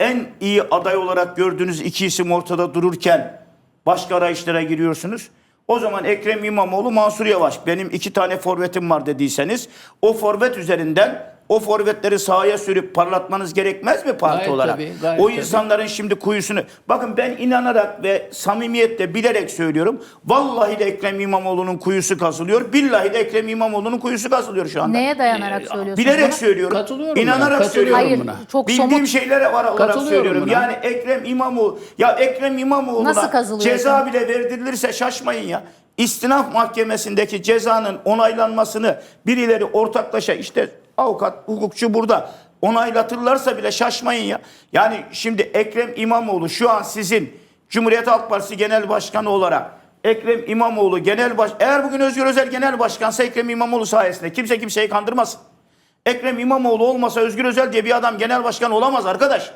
en iyi aday olarak gördüğünüz iki isim ortada dururken başka arayışlara giriyorsunuz. O zaman Ekrem İmamoğlu, Mansur Yavaş. Benim iki tane forvetim var dediyseniz o forvet üzerinden o forvetleri sahaya sürüp parlatmanız gerekmez mi parti Gayet olarak? tabii, gayet o tabii. insanların şimdi kuyusunu... Bakın ben inanarak ve samimiyetle bilerek söylüyorum. Vallahi de Ekrem İmamoğlu'nun kuyusu kazılıyor. Billahi de Ekrem İmamoğlu'nun kuyusu kazılıyor şu anda. Neye dayanarak söylüyorsunuz Bilerek bunu? söylüyorum. Katılıyorum İnanarak katılıyorum söylüyorum. Hayır, buna. çok Bildiğim somut. şeylere var olarak Katılıyorum söylüyorum. buna. Yani Ekrem İmamoğlu ya Ekrem İmamoğlu'na ceza bile verdirilirse şaşmayın ya. İstinaf mahkemesindeki cezanın onaylanmasını birileri ortaklaşa işte avukat, hukukçu burada onaylatırlarsa bile şaşmayın ya. Yani şimdi Ekrem İmamoğlu şu an sizin Cumhuriyet Halk Partisi Genel Başkanı olarak Ekrem İmamoğlu genel baş eğer bugün Özgür Özel genel başkansa Ekrem İmamoğlu sayesinde kimse kimseyi kandırmasın. Ekrem İmamoğlu olmasa Özgür Özel diye bir adam genel başkan olamaz arkadaş.